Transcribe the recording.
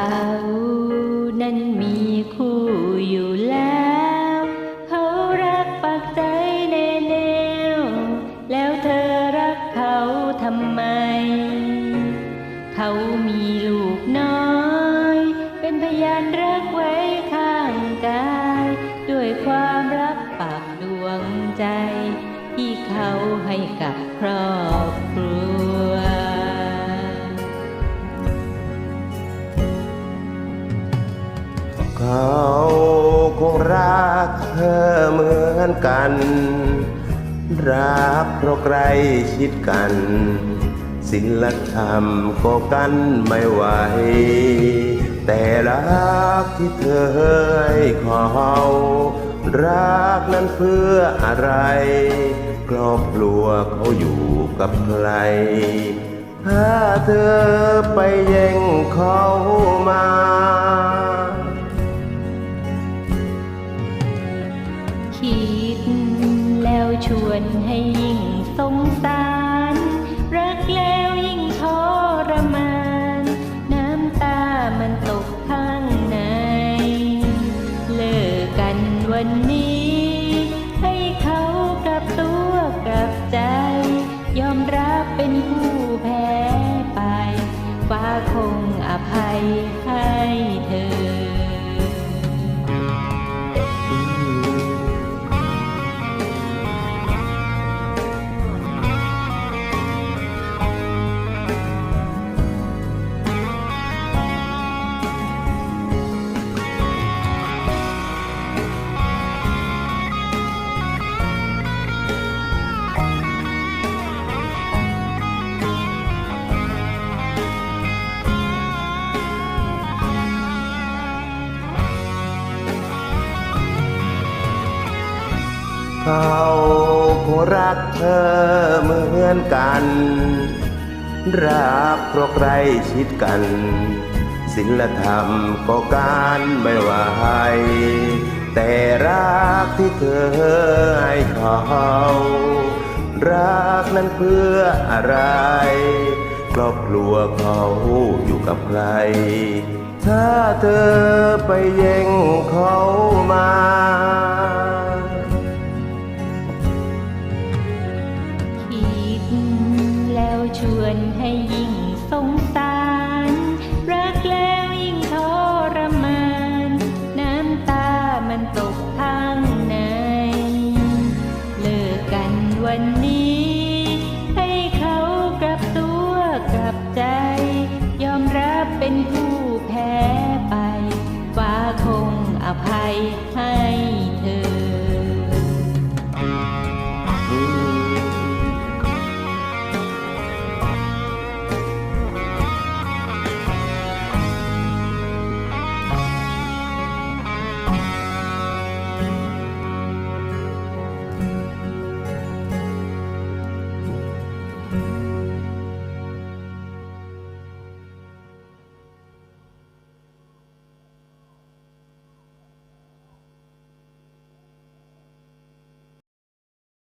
เขานั้นมีคู่อยู่แล้ว เขารักปักใจแน่แนวแล้วเธอรักเขาทำไม เขามีลูกน้อย เป็นพยานรักไว้ข้างกาย ด้วยความรักปากดวงใจ ที่เขาให้กับครอบ เธอเหมือนกัน รักเพราะใกล้ชิดกัน ศิลธรรมก็กันไม่ไหว แต่รักที่เธอให้เขารักนั้นเพื่ออะไรครอบครัวเขาอยู่กับใคร ถ้าเธอไปแย่งเขามา คิด แล้วชวนให้ยิ่งสงสาร รักแล้วยิ่งทรมาน น้ำตามันตกข้างใน เลิกกันวันนี้ ให้เขากลับตัวกลับใจ ยอมรับเป็นผู้แพ้ไป ฟ้าคงอภัยให้เธอ เขาคงรักเธอเหมือนกัน รักเพราะใกล้ชิดกัน ศิลธรรมก็การไม่ไหวแต่รักที่เธอให้เขา รักนั้นเพื่ออะไร ครอบครัวเขาอยู่กับใคร ถ้าเธอไปแย่งเขามา ชวนให้ยิ่งสงสาร รักแล้วยิ่งทรมาน น้ำตามันตกข้างใน เลิกกันวันนี้ ให้เขากลับตัวกลับใจ ยอมรับเป็นผู้แพ้ไปฟ้าคงอภัยให้